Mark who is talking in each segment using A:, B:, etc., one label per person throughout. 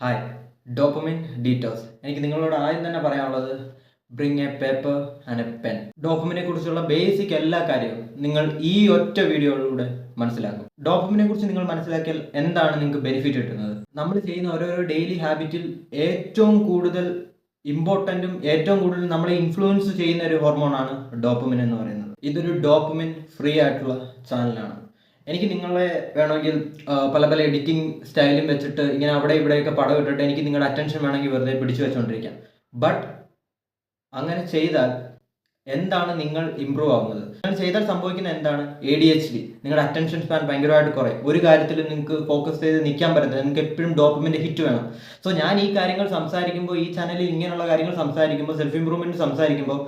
A: Hi dopamine ഡീറ്റോസ് എനിക്ക് നിങ്ങളോട് ആദ്യം തന്നെ പറയാനുള്ളത് bring a paper and a pen ഡോപ്പമിനെ കുറിച്ചുള്ള ബേസിക് എല്ലാ കാര്യവും നിങ്ങൾ ഈ ഒറ്റ വീഡിയോയിലൂടെ മനസ്സിലാക്കും. ഡോപ്പമിനെ കുറിച്ച് നിങ്ങൾ മനസ്സിലാക്കിയാൽ എന്താണ് നിങ്ങൾക്ക് ബെനിഫിറ്റ് കിട്ടുന്നത്? നമ്മൾ ചെയ്യുന്ന ഓരോരോ ഡെയിലി ഹാബിറ്റിൽ ഏറ്റവും കൂടുതൽ ഇമ്പോർട്ടന്റും ഏറ്റവും കൂടുതൽ നമ്മളെ ഇൻഫ്ലുവൻസ് ചെയ്യുന്ന ഒരു ഹോർമോണാണ് ഡോപ്പമിൻ എന്ന് പറയുന്നത്. ഇതൊരു ഡോപ്പമിൻ ഫ്രീ ആയിട്ടുള്ള ചാനലാണ് എനിക്ക് നിങ്ങളെ വേണമെങ്കിൽ പല പല എഡിറ്റിംഗ് സ്റ്റൈലും വെച്ചിട്ട് ഇങ്ങനെ അവിടെ ഇവിടെയൊക്കെ പടം ഇട്ടിട്ട് എനിക്ക് നിങ്ങളുടെ അറ്റൻഷൻ വേണമെങ്കിൽ വെറുതെ പിടിച്ചു വെച്ചുകൊണ്ടിരിക്കാം ബട്ട് അങ്ങനെ ചെയ്താൽ എന്താണ് നിങ്ങൾ ഇമ്പ്രൂവ് ആവുന്നത്? അങ്ങനെ ചെയ്താൽ സംഭവിക്കുന്നത് എന്താണ്? എ ഡി എച്ച് ഡി നിങ്ങളുടെ അറ്റൻഷൻ സ്പാൻ ഭയങ്കരമായിട്ട് കുറയും. ഒരു കാര്യത്തിൽ നിങ്ങൾക്ക് ഫോക്കസ് ചെയ്ത് നിൽക്കാൻ പറ്റത്തില്ല. നിങ്ങൾക്ക് എപ്പോഴും ഡോക്യുമെന്റ് ഹിറ്റ് വേണം. സോ ഞാൻ ഈ കാര്യങ്ങൾ സംസാരിക്കുമ്പോൾ ഈ ചാനലിൽ ഇങ്ങനെയുള്ള കാര്യങ്ങൾ സംസാരിക്കുമ്പോൾ സെൽഫ് ഇമ്പ്രൂവ്മെന്റ് സംസാരിക്കുമ്പോൾ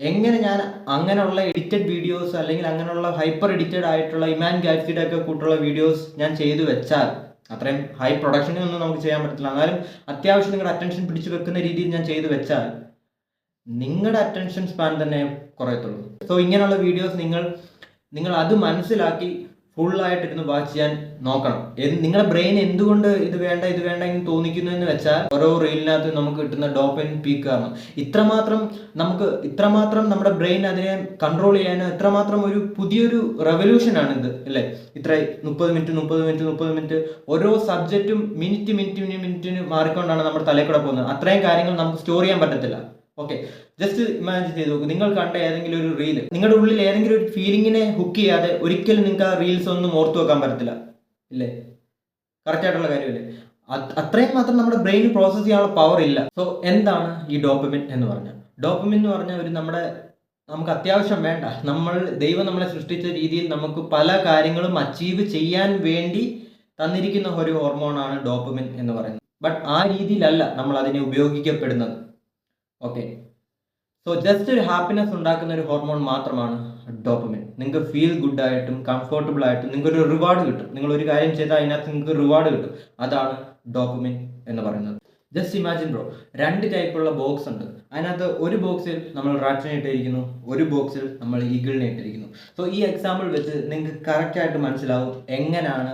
A: എങ്ങനെ ഞാൻ അങ്ങനെയുള്ള എഡിറ്റഡ് വീഡിയോസ് അല്ലെങ്കിൽ അങ്ങനെയുള്ള ഹൈപ്പർ എഡിറ്റഡ് ആയിട്ടുള്ള ഇമാൻ ഗാറ്റ്സിയുടെ ഒക്കെ കൂട്ടുള്ള വീഡിയോസ് ഞാൻ ചെയ്തു വെച്ചാൽ അത്രയും ഹൈ പ്രൊഡക്ഷനൊന്നും നമുക്ക് ചെയ്യാൻ പറ്റില്ല എന്നാലും അത്യാവശ്യം നിങ്ങളുടെ അറ്റൻഷൻ പിടിച്ചു വെക്കുന്ന രീതിയിൽ ഞാൻ ചെയ്തു വെച്ചാൽ നിങ്ങളുടെ അറ്റൻഷൻ സ്പാൻ തന്നെ കുറയത്തുള്ളൂ. സോ ഇങ്ങനെയുള്ള വീഡിയോസ് നിങ്ങൾ നിങ്ങൾ അത് മനസ്സിലാക്കി ഫുള്ളായിട്ടിരുന്ന് വാച്ച് ചെയ്യാൻ നോക്കണം. നിങ്ങളുടെ ബ്രെയിൻ എന്തുകൊണ്ട് ഇത് വേണ്ട ഇത് വേണ്ട എന്ന് തോന്നിക്കുന്നു എന്ന് വെച്ചാൽ ഓരോ റീലിനകത്ത് നമുക്ക് കിട്ടുന്ന ഡോപ്പൻ പീക്ക് കാരണം ഇത്രമാത്രം നമുക്ക് ഇത്രമാത്രം നമ്മുടെ ബ്രെയിൻ അതിനെ കൺട്രോൾ ചെയ്യാൻ ഇത്രമാത്രം ഒരു പുതിയൊരു റെവല്യൂഷൻ ആണ് ഇത് അല്ലേ? ഇത്ര മുപ്പത് മിനിറ്റ് മുപ്പത് മിനിറ്റ് മുപ്പത് മിനിറ്റ് ഓരോ സബ്ജക്റ്റും മിനിറ്റ് മിനിറ്റ് മിനിറ്റിന് മാറിക്കൊണ്ടാണ് നമ്മുടെ തലയിൽ കൂടെ പോകുന്നത്. അത്രയും കാര്യങ്ങൾ നമുക്ക് സ്റ്റോർ ചെയ്യാൻ പറ്റത്തില്ല. ഓക്കെ ജസ്റ്റ് ഇമാജിൻ ചെയ്ത് നോക്കൂ. നിങ്ങൾ കണ്ട ഏതെങ്കിലും ഒരു റീൽ നിങ്ങളുടെ ഉള്ളിൽ ഏതെങ്കിലും ഒരു ഫീലിങ്ങിനെ ഹുക്ക് ചെയ്യാതെ ഒരിക്കലും നിങ്ങൾക്ക് ആ റീൽസ് ഒന്നും ഓർത്തു വെക്കാൻ പറ്റത്തില്ല. ഇല്ലേ? കറക്റ്റ് ആയിട്ടുള്ള കാര്യമല്ലേ? അത്രയും മാത്രം നമ്മുടെ ബ്രെയിൻ പ്രോസസ് ചെയ്യാനുള്ള പവർ ഇല്ല. സോ എന്താണ് ഈ ഡോപ്പമിൻ എന്ന് പറഞ്ഞാൽ? ഡോപ്പമിൻ എന്ന് പറഞ്ഞാൽ ഒരു നമ്മുടെ നമുക്ക് അത്യാവശ്യം വേണ്ട. നമ്മൾ ദൈവം നമ്മളെ സൃഷ്ടിച്ച രീതിയിൽ നമുക്ക് പല കാര്യങ്ങളും അച്ചീവ് ചെയ്യാൻ വേണ്ടി തന്നിരിക്കുന്ന ഒരു ഹോർമോണാണ് ഡോപ്പമിൻ എന്ന് പറയുന്നത്. ബട്ട് ആ രീതിയിലല്ല നമ്മൾ അതിനെ ഉപയോഗിക്കപ്പെടുന്നത്. ഓക്കെ സോ ജസ്റ്റ് ഒരു ഹാപ്പിനെസ് ഉണ്ടാക്കുന്ന ഒരു ഹോർമോൺ മാത്രമാണ് ഡോപ്പമിൻ നിങ്ങൾക്ക് ഫീൽ ഗുഡ് ആയിട്ടും കംഫർട്ടബിൾ ആയിട്ടും നിങ്ങൾക്ക് ഒരു റിവാർഡ് കിട്ടും. നിങ്ങൾ ഒരു കാര്യം ചെയ്താൽ അതിനകത്ത് നിങ്ങൾക്ക് റിവാർഡ് കിട്ടും. അതാണ് ഡോപ്പമിൻ എന്ന് പറയുന്നത്. ജസ്റ്റ് ഇമാജിൻ ബ്രോ രണ്ട് ടൈപ്പുള്ള ബോക്സ് ഉണ്ട്. അതിനകത്ത് ഒരു ബോക്സിൽ നമ്മൾ റാറ്റിനെ ഇട്ടിരിക്കുന്നു ഒരു ബോക്സിൽ നമ്മൾ ഈഗിളിനെ ഇട്ടിരിക്കുന്നു. സോ ഈ എക്സാമ്പിൾ വെച്ച് നിങ്ങൾക്ക് കറക്റ്റായിട്ട് മനസ്സിലാവും എങ്ങനെയാണ്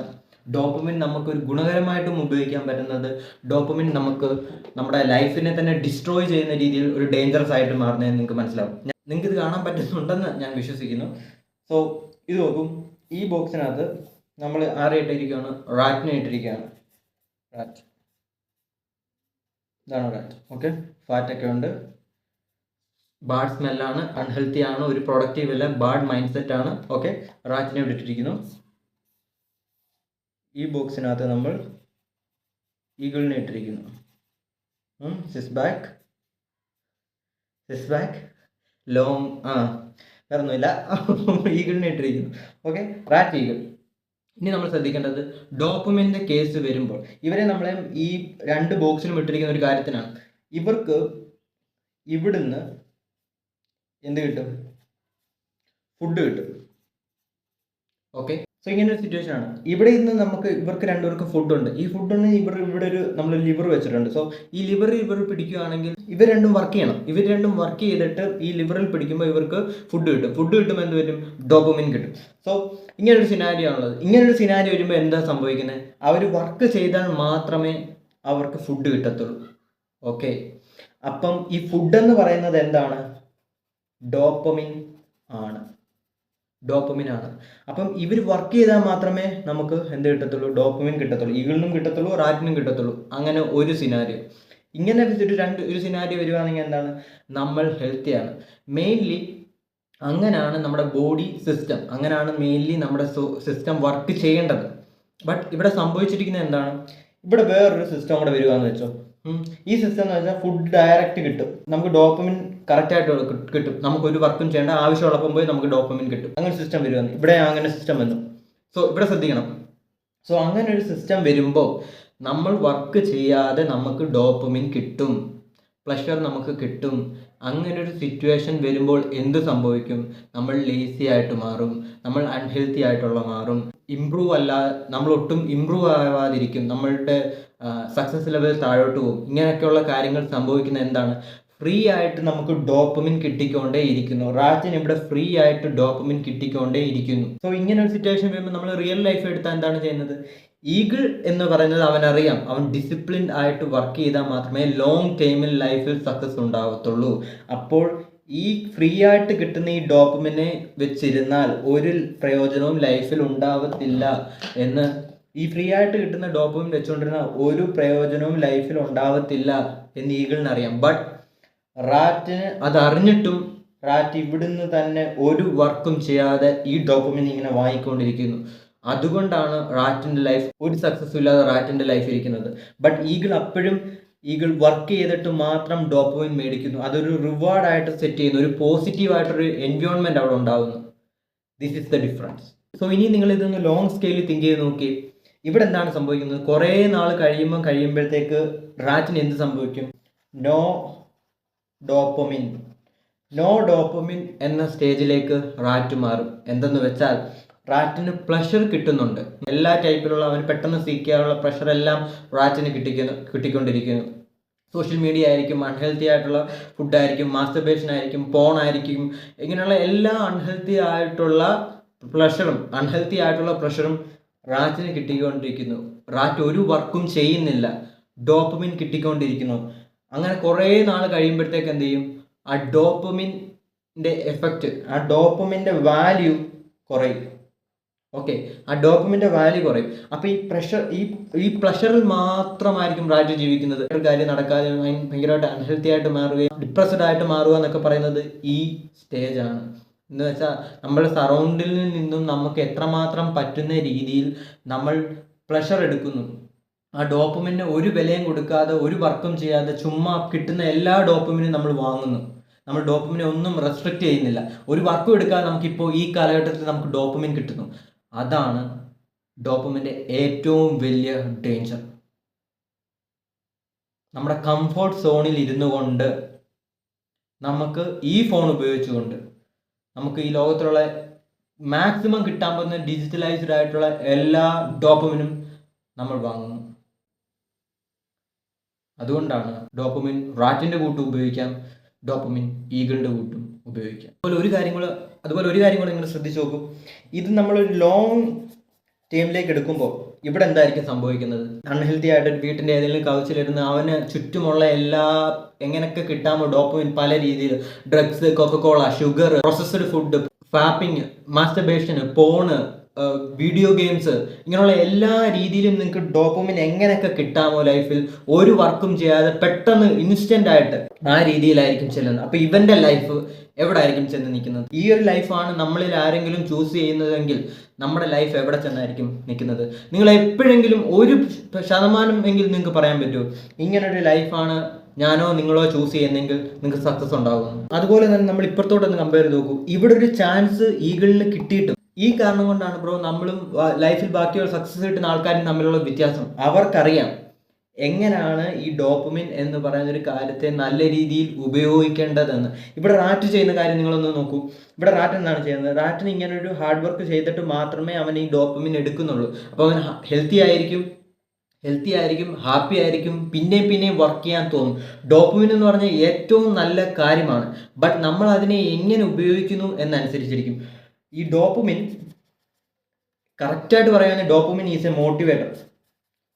A: ഡോപ്പമിൻ നമുക്ക് ഒരു ഗുണകരമായിട്ടും ഉപയോഗിക്കാൻ പറ്റുന്നത് ഡോപ്പമിൻ നമുക്ക് നമ്മുടെ ലൈഫിനെ തന്നെ ഡിസ്ട്രോയ് ചെയ്യുന്ന രീതിയിൽ ഒരു ഡേഞ്ചറസ് ആയിട്ട് മാറുന്നതെന്ന് നിങ്ങൾക്ക് മനസ്സിലാവും. നിങ്ങൾക്ക് ഇത് കാണാൻ പറ്റുന്നുണ്ടെന്ന് ഞാൻ വിശ്വസിക്കുന്നു. സോ ഇത് നോക്കും. ഈ ബോക്സിനകത്ത് നമ്മൾ ആരെ ഇട്ടിരിക്കുകയാണ്? റാറ്റിനെ ഇട്ടിരിക്കുകയാണ്. റാറ്റ് ഇതാണ് റാറ്റ് ഓക്കെ ഫാറ്റൊക്കെ ഉണ്ട്. ബാഡ് സ്മെല്ലാണ് അൺഹെൽത്തി ആണ്. ഒരു പ്രൊഡക്റ്റീവ് അല്ല. ബാഡ് മൈൻഡ് സെറ്റ് ആണ് ഓക്കെ റാറ്റിനെ ഇട്ടിരിക്കുന്നു. ഈ ബോക്സിനകത്ത് നമ്മൾ ഈഗിളിനെ ഇട്ടിരിക്കുന്നു. സിസ് ബാക്ക് സിസ് ബാക്ക് ലോങ് ആ വേറെ ഒന്നുമില്ല ഈഗിളിനെ ഇട്ടിരിക്കുന്നു. ഓക്കെ റാറ്റ് ഈഗിൾ ഇനി നമ്മൾ ശ്രദ്ധിക്കേണ്ടത് ഡോക്യുമെന്റ് കേസ് വരുമ്പോൾ ഇവരെ നമ്മളെ ഈ രണ്ട് ബോക്സിലും ഇട്ടിരിക്കുന്ന ഒരു കാര്യത്തിനാണ്. ഇവർക്ക് ഇവിടുന്ന് എന്ത് കിട്ടും? ഫുഡ് കിട്ടും. ഓക്കെ സോ ഇങ്ങനെ ഒരു സിറ്റുവേഷൻ ആണ്. ഇവിടെ നിന്ന് നമുക്ക് ഇവർക്ക് രണ്ടുപേർക്ക് ഫുഡ് ഉണ്ട്. ഈ ഫുഡുണ്ട് ഇവർ ഇവിടെ ഒരു നമ്മൾ ലിവർ വെച്ചിട്ടുണ്ട്. സോ ഈ ലിവർ ഇവർ പിടിക്കുകയാണെങ്കിൽ ഇവർ രണ്ടും വർക്ക് ചെയ്യണം. ഇവർ രണ്ടും വർക്ക് ചെയ്തിട്ട് ഈ ലിവറിൽ പിടിക്കുമ്പോൾ ഇവർക്ക് ഫുഡ് കിട്ടും. ഫുഡ് കിട്ടുമ്പോൾ എന്ത് വരും? ഡോപ്പമിൻ കിട്ടും. സോ ഇങ്ങനൊരു സിനാരിയോ ആണുള്ളത്. ഇങ്ങനൊരു സിനാരി വരുമ്പോൾ എന്താ സംഭവിക്കുന്നത് അവർ വർക്ക് ചെയ്താൽ മാത്രമേ അവർക്ക് ഫുഡ് കിട്ടത്തുള്ളൂ. ഓക്കെ അപ്പം ഈ ഫുഡ് എന്ന് പറയുന്നത് എന്താണ്? ഡോപ്പമിൻ ആണ്. ഡോപ്പമിൻ ആണ് അപ്പം ഇവർ വർക്ക് ചെയ്താൽ മാത്രമേ നമുക്ക് എന്ത് കിട്ടത്തുള്ളൂ? ഡോപ്പമിൻ കിട്ടത്തുള്ളൂ. ഈഗിളിനും കിട്ടത്തുള്ളൂ റാറ്റിനും കിട്ടത്തുള്ളൂ. അങ്ങനെ ഒരു സിനാരിയോ ഇങ്ങനെ ഒരു രണ്ട് ഒരു സിനാരിയോ വരുവാണെങ്കിൽ എന്താണ്? നമ്മൾ ഹെൽത്തിയാണ് മെയിൻലി അങ്ങനെയാണ് നമ്മുടെ ബോഡി സിസ്റ്റം അങ്ങനെയാണ് മെയിൻലി നമ്മുടെ സിസ്റ്റം വർക്ക് ചെയ്യേണ്ടത്. ബട്ട് ഇവിടെ സംഭവിച്ചിരിക്കുന്നത് എന്താണ്? ഇവിടെ വേറൊരു സിസ്റ്റം കൂടെ വരുവാന്ന് വെച്ചോ. ഈ സിസ്റ്റം എന്ന് വെച്ചാൽ ഫുഡ് ഡയറക്റ്റ് കിട്ടും. നമുക്ക് ഡോപ്പമിൻ കറക്റ്റ് ആയിട്ട് കിട്ടും. നമുക്ക് ഒരു വർക്കും ചെയ്യേണ്ട ആവശ്യമുള്ളപ്പം പോയി നമുക്ക് ഡോപ്പമിൻ കിട്ടും. അങ്ങനെ സിസ്റ്റം വരുമെന്ന് ഇവിടെ അങ്ങനെ സിസ്റ്റം വന്നു. സോ ഇവിടെ ശ്രദ്ധിക്കണം. സോ അങ്ങനെ ഒരു സിസ്റ്റം വരുമ്പോൾ നമ്മൾ വർക്ക് ചെയ്യാതെ നമുക്ക് ഡോപ്പമിൻ കിട്ടും. പ്ലഷർ നമുക്ക് കിട്ടും. അങ്ങനെ ഒരു സിറ്റുവേഷൻ വരുമ്പോൾ എന്ത് സംഭവിക്കും? നമ്മൾ ലേസി ആയിട്ട് മാറും. നമ്മൾ അൺഹെൽത്തി ആയിട്ടുള്ള മാറും. ഇമ്പ്രൂവ് അല്ല നമ്മൾ ഒട്ടും ഇമ്പ്രൂവ് ആവാതിരിക്കും. നമ്മളുടെ സക്സസ് ലെവൽ താഴോട്ട് പോകും. ഇങ്ങനെയൊക്കെയുള്ള കാര്യങ്ങൾ സംഭവിക്കുന്ന എന്താണ്? ഫ്രീ ആയിട്ട് നമുക്ക് ഡോപ്പമിൻ കിട്ടിക്കൊണ്ടേ ഇരിക്കുന്നു. റാറ്റിന് ഇവിടെ ഫ്രീ ആയിട്ട് ഡോപ്പമിൻ കിട്ടിക്കൊണ്ടേ ഇരിക്കുന്നു. സോ ഇങ്ങനെ ഒരു സിറ്റുവേഷൻ വരുമ്പോൾ നമ്മൾ റിയൽ ലൈഫ് എടുത്താൽ എന്താണ് ചെയ്യുന്നത്? ഈഗിൾ എന്ന് പറയുന്നത് അവനറിയാം. അവൻ ഡിസിപ്ലിൻഡ് ആയിട്ട് വർക്ക് ചെയ്താൽ മാത്രമേ ലോങ് ടൈമിൽ ലൈഫിൽ സക്സസ് ഉണ്ടാകത്തുള്ളൂ അപ്പോൾ ഈ ഫ്രീ ആയിട്ട് കിട്ടുന്ന ഈ ഡോപ്പമിനെ വെച്ചിരുന്നാൽ ഒരു പ്രയോജനവും ലൈഫിൽ ഉണ്ടാവത്തില്ല എന്ന് ഈ ഫ്രീ ആയിട്ട് കിട്ടുന്ന ഡോപ്പും വെച്ചുകൊണ്ടിരുന്ന ഒരു പ്രയോജനവും ലൈഫിൽ ഉണ്ടാവത്തില്ല എന്ന് ഈഗിളിന് അറിയാം. ബട്ട് റാറ്റിന് അത് റാറ്റ് ഇവിടുന്ന് തന്നെ ഒരു വർക്കും ചെയ്യാതെ ഈ ഡോക്യുമെന്റ് ഇങ്ങനെ വാങ്ങിക്കൊണ്ടിരിക്കുന്നു. അതുകൊണ്ടാണ് റാറ്റിന്റെ ലൈഫ് ഒരു സക്സസ്സും ഇല്ലാതെ റാറ്റിന്റെ ലൈഫ് ഇരിക്കുന്നത്. ബട്ട് ഈഗിൾ അപ്പോഴും ഈഗിൾ വർക്ക് ചെയ്തിട്ട് മാത്രം ഡോപ്പമിൻ മേടിക്കുന്നു. അതൊരു റിവാർഡായിട്ട് സെറ്റ് ചെയ്യുന്നു. ഒരു പോസിറ്റീവായിട്ടൊരു എൻവയോൺമെന്റ് അവിടെ ഉണ്ടാകുന്നു this is the difference so ഇനി നിങ്ങൾ ഇതൊന്ന് ലോങ് സ്കെയിലിൽ തിങ്ക് ചെയ്ത് നോക്കി. ഇവിടെ എന്താണ് സംഭവിക്കുന്നത്? കുറേ നാൾ കഴിയുമ്പോൾ കഴിയുമ്പോഴത്തേക്ക് റാറ്റിന് എന്ത് സംഭവിക്കും? No dopamine. നോ ഡോപ്പമിൻ എന്ന സ്റ്റേജിലേക്ക് റാറ്റ് മാറും. എന്തെന്ന് വെച്ചാൽ റാറ്റിന് പ്ലഷർ കിട്ടുന്നുണ്ട്. എല്ലാ ടൈപ്പിലുള്ള അവന് പെട്ടെന്ന് സീക്കാനുള്ള പ്രഷർ എല്ലാം റാറ്റിന് കിട്ടിക്കുന്നു കിട്ടിക്കൊണ്ടിരിക്കുന്നു. സോഷ്യൽ മീഡിയ ആയിരിക്കും അൺഹെൽത്തി ആയിട്ടുള്ള ഫുഡായിരിക്കും മാസ്റ്റർബേഷൻ ആയിരിക്കും പോൺ ആയിരിക്കും ഇങ്ങനെയുള്ള എല്ലാ അൺഹെൽത്തി ആയിട്ടുള്ള പ്ലഷറും അൺഹെൽത്തി ആയിട്ടുള്ള പ്രഷറും റാറ്റിന് കിട്ടിക്കൊണ്ടിരിക്കുന്നു. റാറ്റ് ഒരു വർക്കും ചെയ്യുന്നില്ല. ഡോപ്പമിൻ കിട്ടിക്കൊണ്ടിരിക്കുന്നു. അങ്ങനെ കുറേ നാൾ കഴിയുമ്പോഴത്തേക്ക് എന്ത് ചെയ്യും? ആ ഡോപ്പമിന്റെ എഫക്റ്റ് ആ ഡോപ്പമിന്റെ വാല്യൂ കുറയും. ഓക്കെ ആ ഡോപ്പമിന്റെ വാല്യൂ കുറയും. അപ്പോൾ ഈ പ്രഷർ ഈ ഈ പ്ലഷറിൽ മാത്രമായിരിക്കും റാറ്റ് ജീവിക്കുന്നത്. ഒരു കാര്യം നടക്കാതെ ഭയ- ഭയങ്കരമായിട്ട് അൺഹെൽത്തി ആയിട്ട് മാറുകയും ഡിപ്രസ്ഡ് ആയിട്ട് മാറുക എന്നൊക്കെ പറയുന്നത് ഈ സ്റ്റേജാണ് എന്ന് വെച്ചാൽ നമ്മുടെ സറൗണ്ടിൽ നിന്നും നമുക്ക് എത്രമാത്രം പറ്റുന്ന രീതിയിൽ നമ്മൾ പ്ലഷർ എടുക്കുന്നു. ആ ഡോപ്പമിന് ഒരു വിലയും കൊടുക്കാതെ ഒരു വർക്കും ചെയ്യാതെ ചുമ്മാ കിട്ടുന്ന എല്ലാ ഡോപ്പമിനും നമ്മൾ വാങ്ങുന്നു. നമ്മൾ ഡോപ്പമിനെ ഒന്നും റെസ്ട്രിക്റ്റ് ചെയ്യുന്നില്ല. ഒരു വർക്കും എടുക്കാതെ നമുക്കിപ്പോൾ ഈ കാലഘട്ടത്തിൽ നമുക്ക് ഡോപ്പമിൻ കിട്ടുന്നു. അതാണ് ഡോപ്പമിന്റെ ഏറ്റവും വലിയ ഡേഞ്ചർ നമ്മുടെ കംഫോർട്ട് സോണിൽ ഇരുന്നു കൊണ്ട് നമുക്ക് ഈ ഫോൺ ഉപയോഗിച്ചുകൊണ്ട് നമുക്ക് ഈ ലോകത്തിലുള്ള മാക്സിമം കിട്ടാൻ പറ്റുന്ന ഡിജിറ്റലൈസ്ഡ് ആയിട്ടുള്ള എല്ലാ ഡോപ്പമിനും നമ്മൾ വാങ്ങുന്നു. അതുകൊണ്ടാണ് ഡോപ്പമിൻ റാറ്റിന്റെ കൂട്ടും ഉപയോഗിക്കാം ഡോപ്പമിൻ ഈഗിളിന്റെ കൂട്ടും ഉപയോഗിക്കാം. അതുപോലെ ഒരു കാര്യം കൂടെ അതുപോലെ ഒരു കാര്യം കൂടെ നിങ്ങൾ ശ്രദ്ധിച്ചു നോക്കും. ഇത് നമ്മളൊരു ലോങ് ടൈമിലേക്ക് എടുക്കുമ്പോൾ ഇവിടെ എന്തായിരിക്കും സംഭവിക്കുന്നത്? അൺഹെൽത്തി ആയിട്ട് വീട്ടിന്റെ ഏതെങ്കിലും കൗച്ചിലിരുന്ന് അവന് ചുറ്റുമുള്ള എല്ലാ എങ്ങനെയൊക്കെ കിട്ടാമോ ഡോപ്പമിൻ പല രീതിയിൽ drugs Coca Cola sugar processed food fapping masturbation porn video games ഇങ്ങനെയുള്ള എല്ലാ രീതിയിലും നിങ്ങൾക്ക് ഡോപ്പമിൻ എങ്ങനെയൊക്കെ കിട്ടാമോ ലൈഫിൽ ഒരു വർക്കും ചെയ്യാതെ പെട്ടെന്ന് ഇൻസ്റ്റന്റ് ആയിട്ട് ആ രീതിയിലായിരിക്കും ചെല്ലുന്നത്. അപ്പോൾ ഇവന്റെ ലൈഫ് എവിടെ ആയിരിക്കും ചെന്ന് നിൽക്കുന്നത്? ഈ ഒരു ലൈഫാണ് നമ്മളിൽ ആരെങ്കിലും ചൂസ് ചെയ്യുന്നതെങ്കിൽ നമ്മുടെ ലൈഫ് എവിടെ ചെന്നായിരിക്കും നിൽക്കുന്നത്? നിങ്ങൾ എപ്പോഴെങ്കിലും ഒരു ശതമാനം എങ്കിലും നിങ്ങൾക്ക് പറയാൻ പറ്റുമോ? ഇങ്ങനൊരു ലൈഫാണ് ഞാനോ നിങ്ങളോ ചൂസ് ചെയ്യുന്നെങ്കിൽ നിങ്ങൾക്ക് സക്സസ് ഉണ്ടാകും അതുപോലെ തന്നെ നമ്മൾ ഇപ്പുറത്തോട്ടൊന്ന് കമ്പയർ ചെയ്ത് നോക്കൂ. ഇവിടെ ഒരു ചാൻസ് ഈഗിളിന് കിട്ടിയിട്ടും കാരണം കൊണ്ടാണ് ബ്രോ നമ്മളും ലൈഫിൽ ബാക്കിയുള്ള സക്സസ് കിട്ടുന്ന ആൾക്കാരും തമ്മിലുള്ള വ്യത്യാസം. അവർക്കറിയാം എങ്ങനെയാണ് ഈ ഡോപ്പമിൻ എന്ന് പറയുന്ന ഒരു കാര്യത്തെ നല്ല രീതിയിൽ ഉപയോഗിക്കേണ്ടതെന്ന്. ഇവിടെ റാറ്റ് ചെയ്യുന്ന കാര്യം നിങ്ങളൊന്ന് നോക്കൂ. ഇവിടെ റാറ്റ് എന്താണ് ചെയ്യുന്നത്? റാറ്റിന് ഇങ്ങനെ ഒരു ഹാർഡ് വർക്ക് ചെയ്തിട്ട് മാത്രമേ അവൻ ഈ ഡോപ്പമിൻ എടുക്കുന്നുള്ളൂ. അപ്പോൾ അവൻ ഹെൽത്തി ആയിരിക്കും ഹെൽത്തി ആയിരിക്കും ഹാപ്പി ആയിരിക്കും പിന്നെയും പിന്നെയും വർക്ക് ചെയ്യാൻ തോന്നും. ഡോപ്പമിൻ എന്ന് പറഞ്ഞാൽ ഏറ്റവും നല്ല കാര്യമാണ്. ബട്ട് നമ്മൾ അതിനെ എങ്ങനെ ഉപയോഗിക്കുന്നു എന്നനുസരിച്ചിരിക്കും. ഈ ഡോപ്പുമിൻ കറക്റ്റായിട്ട് പറയുകയാണെങ്കിൽ dopamine is a motivator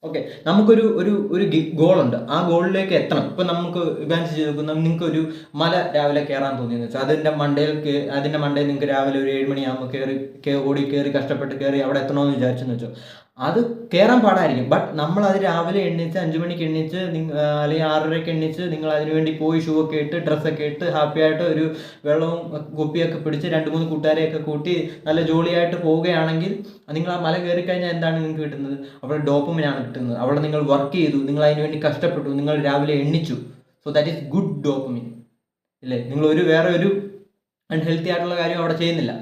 A: okay നമുക്കൊരു ഒരു ഒരു ഗോളുണ്ട്. ആ ഗോളിലേക്ക് എത്തണം. ഇപ്പം നമുക്ക് ഇവാൻസ് ചെയ്ത് നോക്കുന്ന നിങ്ങൾക്ക് ഒരു മല രാവിലെ കയറാൻ തോന്നിയെന്ന് വെച്ചാൽ അതിന്റെ മണ്ടയിൽ അതിന്റെ മണ്ടയിൽ നിങ്ങൾക്ക് രാവിലെ ഒരു ഏഴ് മണിയാകുമ്പോൾ കയറി ഓടി കയറി കഷ്ടപ്പെട്ട് കയറി അവിടെ എത്തണമെന്ന് വിചാരിച്ചെന്ന് വെച്ചോ. അത് കയറാൻ പാടായിരിക്കും. ബട്ട് നമ്മൾ അത് രാവിലെ എണ്ണിച്ച് അഞ്ചു മണിക്ക് എണ്ണിച്ച് അല്ലെങ്കിൽ ആറരയ്ക്ക് എണ്ണിച്ച് നിങ്ങൾ അതിനുവേണ്ടി പോയി ഷൂ ഒക്കെ ഇട്ട് ഡ്രസ്സൊക്കെ ഇട്ട് ഹാപ്പി ആയിട്ട് ഒരു വെള്ളവും കുപ്പിയൊക്കെ പിടിച്ച് രണ്ട് മൂന്ന് കൂട്ടുകാരെയൊക്കെ കൂട്ടി നല്ല ജോളിയായിട്ട് പോവുകയാണെങ്കിൽ നിങ്ങൾ ആ മല കയറി കഴിഞ്ഞാൽ എന്താണ് നിങ്ങൾക്ക് കിട്ടുന്നത്? അവിടെ ഡോപ്പമിനാണ് കിട്ടുന്നത്. അവിടെ നിങ്ങൾ വർക്ക് ചെയ്തു നിങ്ങൾ അതിനുവേണ്ടി കഷ്ടപ്പെട്ടു നിങ്ങൾ രാവിലെ എണ്ണിച്ചു. So that is good dopamine ഇല്ലേ? നിങ്ങൾ ഒരു വേറെ ഒരു അൺഹെൽത്തി ആയിട്ടുള്ള കാര്യം അവിടെ ചെയ്യുന്നില്ല.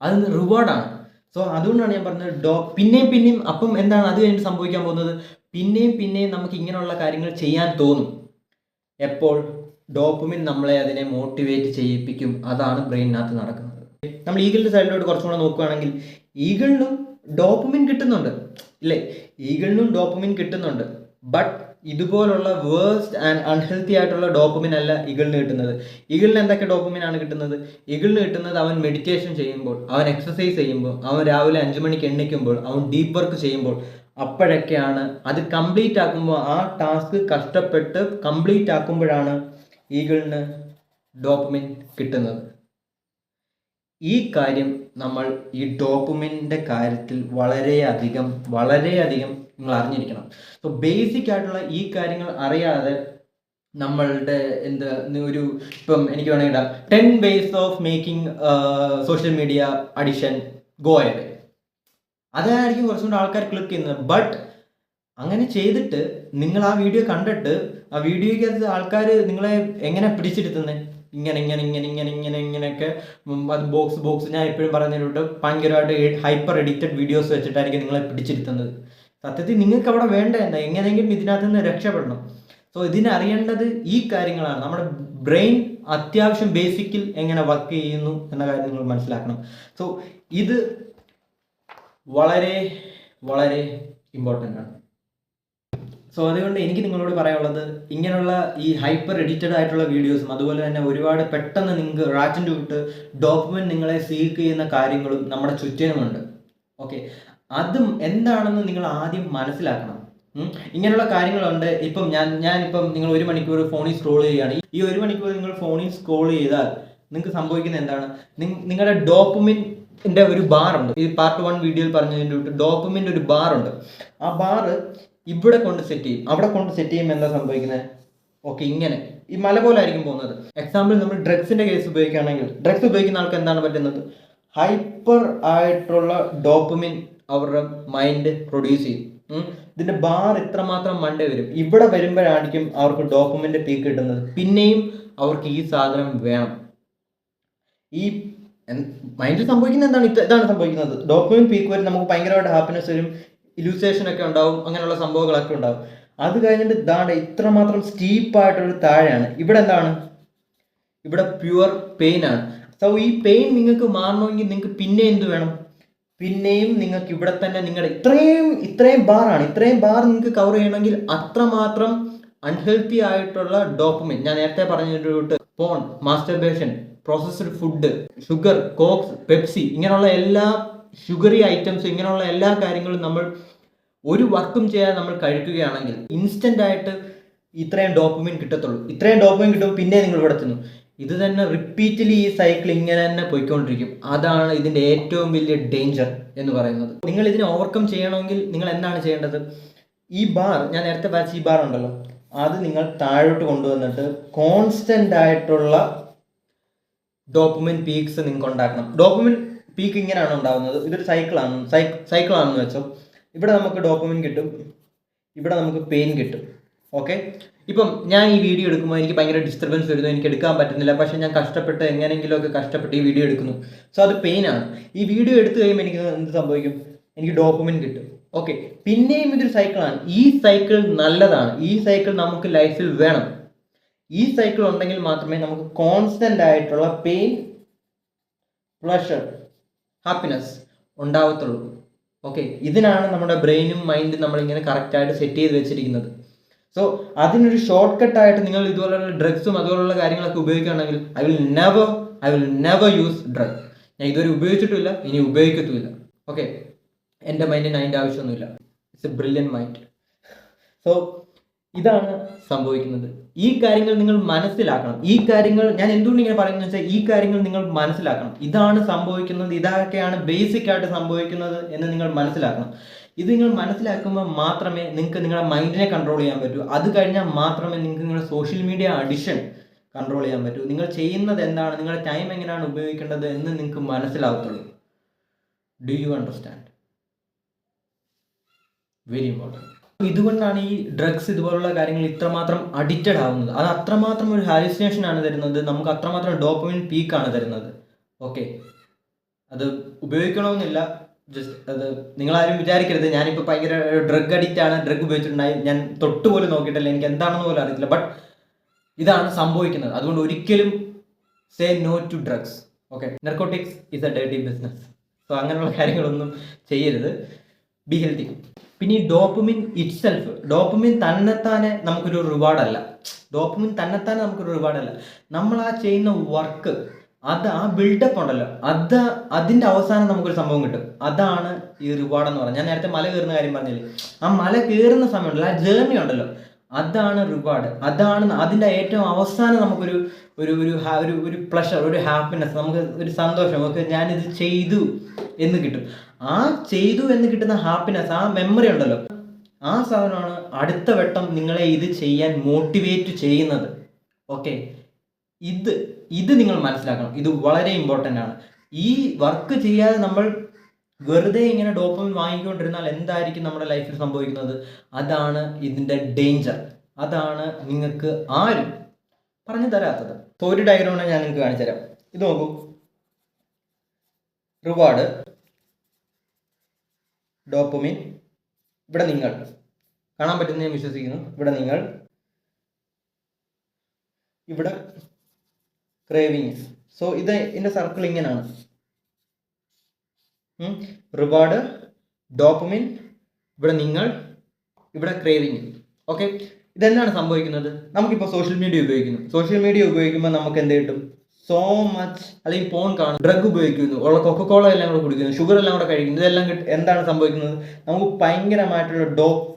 A: അത് റിവാർഡാണ് സോ അതുകൊണ്ടാണ് ഞാൻ പറഞ്ഞത് ഡോ പിന്നെയും പിന്നെയും അപ്പം എന്താണ് അത് കഴിഞ്ഞിട്ട് സംഭവിക്കാൻ പോകുന്നത്? പിന്നെയും പിന്നെയും നമുക്ക് ഇങ്ങനെയുള്ള കാര്യങ്ങൾ ചെയ്യാൻ തോന്നും. എപ്പോൾ? ഡോപ്പമിൻ നമ്മളെ അതിനെ മോട്ടിവേറ്റ് ചെയ്യിപ്പിക്കും. അതാണ് ബ്രെയിനിനകത്ത് നടക്കുന്നത്. നമ്മൾ ഈഗിളിന്റെ സൈഡിലോട്ട് കുറച്ചും കൂടെ നോക്കുകയാണെങ്കിൽ ഈഗിളിനും ഡോപ്പമിൻ കിട്ടുന്നുണ്ട്. ഇല്ലേ? ഈഗിളിനും ഡോപ്പമിൻ കിട്ടുന്നുണ്ട്. ബട്ട് ഇതുപോലുള്ള വേഴ്സ്റ്റ് ആൻഡ് അൺഹെൽത്തി ആയിട്ടുള്ള ഡോപ്പമിൻ അല്ല ഈഗിളിന് കിട്ടുന്നത്. ഈഗിളിന് എന്തൊക്കെ ഡോപ്പമിൻ ആണ് കിട്ടുന്നത്? ഈഗിളിന് കിട്ടുന്നത് അവൻ മെഡിറ്റേഷൻ ചെയ്യുമ്പോൾ അവൻ എക്സസൈസ് ചെയ്യുമ്പോൾ അവൻ രാവിലെ അഞ്ച് മണിക്ക് എണ്ണിക്കുമ്പോൾ അവൻ ഡീപ്പ് വർക്ക് ചെയ്യുമ്പോൾ അപ്പോഴൊക്കെയാണ് അത് കംപ്ലീറ്റ് ആക്കുമ്പോൾ ആ ടാസ്ക് കഷ്ടപ്പെട്ട് കംപ്ലീറ്റ് ആക്കുമ്പോഴാണ് ഈഗിളിന് ഡോപ്പമിൻ കിട്ടുന്നത്. ഈ കാര്യം നമ്മൾ ഈ ഡോപ്പമിന്റെ കാര്യത്തിൽ വളരെയധികം വളരെയധികം നിങ്ങൾ അറിഞ്ഞിരിക്കണം. സോ ബേസിക് ആയിട്ടുള്ള ഈ കാര്യങ്ങൾ അറിയാതെ നമ്മളുടെ എന്താ ഒരു ഇപ്പം എനിക്ക് വേണമെങ്കിൽ ten ways of making social media addiction go away അതായിരിക്കും കുറച്ചും കൂടെ ആൾക്കാർ ക്ലിക്ക് ചെയ്യുന്നത്. ബട്ട് അങ്ങനെ ചെയ്തിട്ട് നിങ്ങൾ ആ വീഡിയോ കണ്ടിട്ട് ആ വീഡിയോയ്ക്ക് ആൾക്കാർ നിങ്ങളെ എങ്ങനെ പിടിച്ചെടുത്തുന്നത് ഇങ്ങനെ ഇങ്ങനെ ഇങ്ങനെ ഇങ്ങനെ ഇങ്ങനെ ഇങ്ങനെയൊക്കെ അത് ബോക്സ് ബോക്സ് ഞാൻ എപ്പോഴും പറയുന്നതിലോട്ട് ഭയങ്കരമായിട്ട് ഹൈപ്പർ എഡിറ്റഡ് വീഡിയോസ് വെച്ചിട്ടായിരിക്കും നിങ്ങളെ പിടിച്ചിരുത്തുന്നത്. സത്യത്തിൽ നിങ്ങൾക്ക് അവിടെ വേണ്ട എന്താ? എങ്ങനെയെങ്കിലും ഇതിനകത്ത് നിന്ന് രക്ഷപ്പെടണം. സോ ഇതിനറിയേണ്ടത് ഈ കാര്യങ്ങളാണ്. നമ്മുടെ ബ്രെയിൻ അത്യാവശ്യം ബേസിക്കിൽ എങ്ങനെ വർക്ക് ചെയ്യുന്നു എന്ന കാര്യം നിങ്ങൾ മനസ്സിലാക്കണം. സോ ഇത് വളരെ വളരെ ഇമ്പോർട്ടന്റ് ആണ്. സോ അതുകൊണ്ട് എനിക്ക് നിങ്ങളോട് പറയാനുള്ളത് ഇങ്ങനെയുള്ള ഈ ഹൈപ്പർ എഡിറ്റഡ് ആയിട്ടുള്ള വീഡിയോസും അതുപോലെ തന്നെ ഒരുപാട് പെട്ടെന്ന് നിങ്ങൾക്ക് റാറ്റിന്റെ വിട്ട് ഡോക്യുമെന്റ് നിങ്ങളെ സീക്ക് ചെയ്യുന്ന കാര്യങ്ങളും നമ്മുടെ ചുറ്റിനുമുണ്ട്. ഓക്കെ അതും എന്താണെന്ന് നിങ്ങൾ ആദ്യം മനസ്സിലാക്കണം. ഇങ്ങനെയുള്ള കാര്യങ്ങളുണ്ട്. ഇപ്പം ഞാൻ ഞാനിപ്പം നിങ്ങൾ ഒരു മണിക്കൂർ ഫോണിൽ സ്ക്രോൾ ചെയ്യുകയാണ്. ഈ ഒരു മണിക്കൂർ നിങ്ങൾ ഫോണിൽ സ്ക്രോൾ ചെയ്താൽ നിങ്ങൾക്ക് സംഭവിക്കുന്നത് എന്താണ്? നിങ്ങ- നിങ്ങളുടെ ഡോക്യുമെന്റിന്റെ ഒരു ബാർ ഉണ്ട്. ഈ പാർട്ട് വൺ വീഡിയോയിൽ പറഞ്ഞതിന്റെ ഡോക്യുമെന്റ് ഒരു ബാർ ഉണ്ട്. ആ ബാറ് ഇവിടെ കൊണ്ട് സെറ്റ് ചെയ്യും. അവിടെ കൊണ്ട് സെറ്റ് ചെയ്യുമ്പോൾ എന്താ സംഭവിക്കുന്നത് ഓക്കെ ഇങ്ങനെ. ഈ മല പോലെ ആയിരിക്കും പോകുന്നത്. എക്സാമ്പിൾ നമ്മൾ ഡ്രഗ്സിന്റെ കേസ് ഉപയോഗിക്കുകയാണെങ്കിൽ ഡ്രഗ്സ് ഉപയോഗിക്കുന്ന ആൾക്ക് എന്താണ് പറ്റുന്നത്? ഹൈപ്പർ ആയിട്ടുള്ള ഡോപ്പമിൻ അവരുടെ മൈൻഡ് പ്രൊഡ്യൂസ് ചെയ്യും. ഇതിന്റെ ബാർ ഇത്രമാത്രം മണ്ടേ വരും. ഇവിടെ വരുമ്പോഴായിരിക്കും അവർക്ക് ഡോപ്പമിന്റെ പീക്ക് കിട്ടുന്നത്. പിന്നെയും അവർക്ക് ഈ സാധനം വേണം. ഈ മൈൻഡിൽ സംഭവിക്കുന്നത് എന്താണ്? ഇതാണ് സംഭവിക്കുന്നത്. ഡോപ്പമിൻ പീക്ക് വരും നമുക്ക് ഭയങ്കരമായിട്ട് ഹാപ്പിനെസ് വരും. ഇലൂസേഷൻ ഒക്കെ ഉണ്ടാവും അങ്ങനെയുള്ള സംഭവങ്ങളൊക്കെ ഉണ്ടാവും. അത് കഴിഞ്ഞിട്ട് ദാണ്ട് ഇത്രമാത്രം സ്റ്റീപ്പായിട്ടൊരു താഴെയാണ്. ഇവിടെ എന്താണ്? ഇവിടെ പ്യുവർ പെയിൻ ആണ്. സോ ഈ പെയിൻ നിങ്ങൾക്ക് മാറണമെങ്കിൽ നിങ്ങൾക്ക് പിന്നെ എന്ത് വേണം? പിന്നെയും നിങ്ങൾക്ക് ഇവിടെ തന്നെ നിങ്ങളുടെ ഇത്രയും ഇത്രയും ബാറാണ് ഇത്രയും ബാർ നിങ്ങൾക്ക് കവർ ചെയ്യണമെങ്കിൽ അത്രമാത്രം അൺഹെൽത്തി ആയിട്ടുള്ള ഡോപ്പമിൻ ഞാൻ നേരത്തെ പറഞ്ഞിട്ട് porn masturbation processed food sugar Cokes Pepsi ഇങ്ങനെയുള്ള എല്ലാ ഷുഗറി ഐറ്റംസ് ഇങ്ങനെയുള്ള എല്ലാ കാര്യങ്ങളും നമ്മൾ ഒരു വർക്കും ചെയ്യാതെ നമ്മൾ കഴിക്കുകയാണെങ്കിൽ ഇൻസ്റ്റന്റ് ആയിട്ട് ഇത്രയും ഡോപ്പമിൻ കിട്ടത്തുള്ളൂ. ഇത്രയും ഡോപ്പമിൻ കിട്ടുമ്പോൾ പിന്നെ നിങ്ങൾ ഇവിടെ എത്തുന്നു. ഇത് തന്നെ റിപ്പീറ്റ്ലി ഈ സൈക്കിൾ ഇങ്ങനെ തന്നെ പോയിക്കൊണ്ടിരിക്കും. അതാണ് ഇതിന്റെ ഏറ്റവും വലിയ ഡേഞ്ചർ എന്ന് പറയുന്നത്. നിങ്ങൾ ഇതിനെ ഓവർകം ചെയ്യണമെങ്കിൽ നിങ്ങൾ എന്താണ് ചെയ്യേണ്ടത്? ഈ ബാർ ഞാൻ നേരത്തെ വരച്ച ഈ ബാർ ഉണ്ടല്ലോ. അത് നിങ്ങൾ താഴോട്ട് കൊണ്ടുവന്നിട്ട് കോൺസ്റ്റന്റ് ആയിട്ടുള്ള ഡോക്യുമെന്റ് പീക്സ് നിങ്ങൾക്ക് ഉണ്ടാക്കണം. ഡോപ്പമിൻ പീക്ക് ഇങ്ങനെയാണ് ഉണ്ടാകുന്നത് ഇതൊരു സൈക്കിളാണ് സൈക്കിൾ ആണെന്ന് വെച്ചോ. ഇവിടെ നമുക്ക് ഡോപ്പമിൻ കിട്ടും. ഇവിടെ നമുക്ക് പെയിൻ കിട്ടും. ഓക്കെ ഇപ്പം ഞാൻ ഈ വീഡിയോ എടുക്കുമ്പോൾ എനിക്ക് ഭയങ്കര ഡിസ്റ്റർബൻസ് വരുന്നു. എനിക്ക് എടുക്കാൻ പറ്റുന്നില്ല. പക്ഷേ ഞാൻ കഷ്ടപ്പെട്ട് എങ്ങനെയെങ്കിലുമൊക്കെ കഷ്ടപ്പെട്ട് ഈ വീഡിയോ എടുക്കുന്നു. സോ അത് പെയിനാണ് ഈ വീഡിയോ എടുത്തു കഴിയുമ്പോൾ എനിക്ക് എന്ത് സംഭവിക്കും? എനിക്ക് ഡോപ്പമിൻ കിട്ടും. ഓക്കെ പിന്നെയും ഇതൊരു സൈക്കിളാണ് ഈ സൈക്കിൾ നല്ലതാണ്. ഈ സൈക്കിൾ നമുക്ക് ലൈഫിൽ വേണം. ഈ സൈക്കിൾ ഉണ്ടെങ്കിൽ മാത്രമേ നമുക്ക് കോൺസ്റ്റന്റ് ആയിട്ടുള്ള പെയിൻ പ്ലഷർ ഹാപ്പിനെസ് ഉണ്ടാവത്തുള്ളൂ. ഓക്കെ ഇതിനാണ് നമ്മുടെ ബ്രെയിനും മൈൻഡും നമ്മളിങ്ങനെ കറക്റ്റായിട്ട് സെറ്റ് ചെയ്ത് വെച്ചിരിക്കുന്നത്. സോ അതിനൊരു ഷോർട്ട് കട്ടായിട്ട് നിങ്ങൾ ഇതുപോലുള്ള ഡ്രഗ്സും അതുപോലുള്ള കാര്യങ്ങളൊക്കെ ഉപയോഗിക്കുകയാണെങ്കിൽ I will never I will never use drug ഞാൻ ഇതുവരെ ഉപയോഗിച്ചിട്ടില്ല ഇനി ഉപയോഗിക്കത്തുമില്ല. ഓക്കെ എന്റെ മൈൻഡിന് അതിന്റെ ആവശ്യമൊന്നുമില്ല. It's a brilliant mind so ഇതാണ് സംഭവിക്കുന്നത്. ഈ കാര്യങ്ങൾ നിങ്ങൾ മനസ്സിലാക്കണം. ഈ കാര്യങ്ങൾ ഞാൻ എന്തുകൊണ്ട് ഇങ്ങനെ പറയുന്നത് വെച്ചാൽ ഈ കാര്യങ്ങൾ നിങ്ങൾ മനസ്സിലാക്കണം. ഇതാണ് സംഭവിക്കുന്നത് ഇതൊക്കെയാണ് ബേസിക് ആയിട്ട് സംഭവിക്കുന്നത് എന്ന് നിങ്ങൾ മനസ്സിലാക്കണം. ഇത് നിങ്ങൾ മനസ്സിലാക്കുമ്പോൾ മാത്രമേ നിങ്ങൾക്ക് നിങ്ങളുടെ മൈൻഡിനെ കൺട്രോൾ ചെയ്യാൻ പറ്റൂ. അത് കഴിഞ്ഞാൽ മാത്രമേ നിങ്ങൾക്ക് നിങ്ങളുടെ സോഷ്യൽ മീഡിയ അഡിഷൻ കൺട്രോൾ ചെയ്യാൻ പറ്റൂ. നിങ്ങൾ ചെയ്യുന്നത് എന്താണ്? നിങ്ങളുടെ ടൈം എങ്ങനെയാണ് ഉപയോഗിക്കേണ്ടത് എന്ന് നിങ്ങൾക്ക് മനസ്സിലാവത്തുള്ളൂ. Do you understand very important ഇതുകൊണ്ടാണ് ഈ ഡ്രഗ്സ് ഇതുപോലുള്ള കാര്യങ്ങൾ ഇത്രമാത്രം അഡിക്റ്റഡ് ആവുന്നത്. അത് അത്രമാത്രം ഒരു ഹാലിസിനേഷൻ ആണ് തരുന്നത്. നമുക്ക് അത്രമാത്രം ഡോപ്പമിൻ ആണ് തരുന്നത്. ഓക്കെ അത് ഉപയോഗിക്കണമെന്നില്ല. ജസ്റ്റ് അത് നിങ്ങളാരും വിചാരിക്കരുത്. ഞാനിപ്പോൾ ഭയങ്കര ഡ്രഗ് അഡിക്റ്റ് ആണ്. ഡ്രഗ് ഉപയോഗിച്ചിട്ടുണ്ടായി. ഞാൻ തൊട്ട് പോലും നോക്കിയിട്ടില്ല. എനിക്ക് എന്താണെന്ന് പോലും അറിയത്തില്ല. ബട്ട് ഇതാണ് സംഭവിക്കുന്നത്. അതുകൊണ്ട് ഒരിക്കലും say no to drugs okay narcotics is a dirty business so അങ്ങനെയുള്ള കാര്യങ്ങളൊന്നും ചെയ്യരുത്. ബി ഹെൽത്തി പിന്നെ ഈ ഡോപ്പമിൻ ഇറ്റ് സെൽഫ് ഡോപ്പമിൻ തന്നെത്താനെ നമുക്കൊരു റിവാർഡല്ല ഡോപ്പമിൻ തന്നെത്താനെ നമുക്കൊരു റിവാർഡല്ല നമ്മൾ ആ ചെയ്യുന്ന വർക്ക് അത് ആ ബിൽഡപ്പ് ഉണ്ടല്ലോ. അത് അതിന്റെ അവസാനം നമുക്കൊരു സംഭവം കിട്ടും. അതാണ് ഈ റിവാർഡ് എന്ന് പറഞ്ഞാൽ ഞാൻ നേരത്തെ മല കയറുന്ന കാര്യം പറഞ്ഞില്ലേ? ആ മല കയറുന്ന സമയമുണ്ടല്ലോ ആ ജേർണി ഉണ്ടല്ലോ. അതാണ് റിവാർഡ് അതാണ് അതിന്റെ ഏറ്റവും അവസാനം നമുക്കൊരു ഒരു ഒരു ഒരു ഒരു പ്ലഷർ ഒരു ഹാപ്പിനെസ് നമുക്ക് ഒരു സന്തോഷം നമുക്ക് ഞാനിത് ചെയ്തു എന്ന് കിട്ടും. ആ ചെയ്തു എന്ന് കിട്ടുന്ന ഹാപ്പിനെസ് ആ മെമ്മറി ഉണ്ടല്ലോ. ആ സാധനമാണ് അടുത്ത വട്ടം നിങ്ങളെ ഇത് ചെയ്യാൻ മോട്ടിവേറ്റ് ചെയ്യുന്നത്. ഓക്കെ ഇത് ഇത് നിങ്ങൾ മനസ്സിലാക്കണം. ഇത് വളരെ ഇമ്പോർട്ടന്റ് ആണ്. ഈ വർക്ക് ചെയ്യാതെ നമ്മൾ വെറുതെ ഇങ്ങനെ ഡോപ്പമിൻ വാങ്ങിക്കൊണ്ടിരുന്നാൽ എന്തായിരിക്കും നമ്മുടെ ലൈഫിൽ സംഭവിക്കുന്നത്? അതാണ് ഇതിന്റെ ഡേഞ്ചർ അതാണ് നിങ്ങൾക്ക് ആരും പറഞ്ഞു തരാത്തത്. ഇപ്പോൾ ഒരു ഡയഗ്രാമാണ് ഞാൻ നിങ്ങൾക്ക് കാണിച്ചു തരാം ഇത് നോക്കൂ. റിവാർഡ് ഡോപ്പമിൻ ഇവിടെ നിങ്ങൾ. കാണാൻ പറ്റുന്ന ഞാൻ വിശ്വസിക്കുന്നു. ഇവിടെ നിങ്ങൾ. ഇവിടെ ക്രേവിങ്സ് സോ ഇത് എന്റെ സർക്കിൾ ഇങ്ങനെയാണ് റിവാർഡ് ഡോപ്പമിൻ ഇവിടെ നിങ്ങൾ ഇവിടെ ക്രേവിങ് ഓക്കെ ഇതെന്താണ് സംഭവിക്കുന്നത്? നമുക്കിപ്പോൾ സോഷ്യൽ മീഡിയ ഉപയോഗിക്കുന്നു. സോഷ്യൽ മീഡിയ ഉപയോഗിക്കുമ്പോൾ നമുക്ക് എന്ത് കിട്ടും? സോ മച്ച് അല്ലെങ്കിൽ ഫോൺ കാണും. ഡ്രഗ് ഉപയോഗിക്കുന്നു. ഉള്ള കൊക്കക്കോള എല്ലാം കൂടെ കുടിക്കുന്നു. ഷുഗർ എല്ലാം കൂടെ കഴിക്കുന്നു. ഇതെല്ലാം എന്താണ് സംഭവിക്കുന്നത്? നമുക്ക് ഭയങ്കരമായിട്ടുള്ള ഡോ